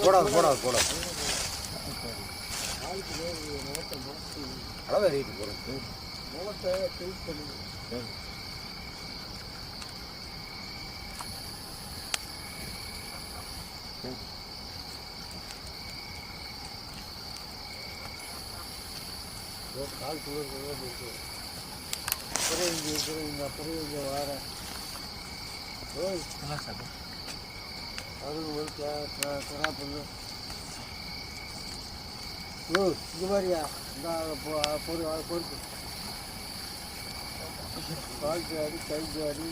போடாது போடாது போடாது. அளவு ஏறிட்டு போகிறது முகத்தை கால் குளிர் இருக்கு அப்புறம் இங்கே இருக்கிறவங்க அப்புறம் இங்கே வர ஓய் அருள் ஒரு கரா பண்ணு ஓ இது மாதிரியா பொறு பொறுப்பு கால் ஜாடி கை ஜாடி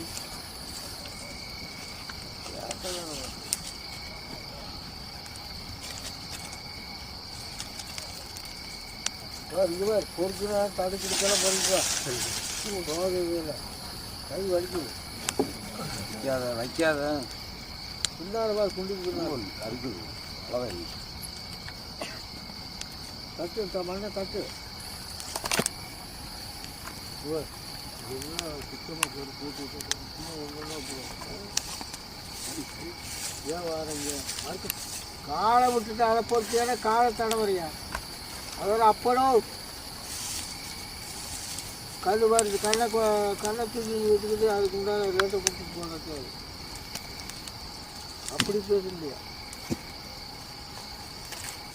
இது மாதிரி பொறுப்புனா தடுக்கிறதுக்கெல்லாம் போகுது இல்லை. கை வலிக்குது. வைக்காத வைக்காத. பின்னால் பாரு குண்டிக்கு அறுக்குது அளவு தட்டு த மண்ணை தட்டு. ஓ என்ன சுத்தமாக போட்டு போட்டு விட்டு சும்மா ஒன்றா போடும் ஏன் வாரீங்க? அடுத்து காலை விட்டுட்டு அதை பொறுத்தியான காலை தடவறியா? அதோட அப்புறம் கல் வருது. கண்ணை கண்ணை தூக்கி எடுத்துக்கிட்டு அதுக்குண்டான ரேட்டை கொடுத்து போனது. அப்படி பேச முடியாது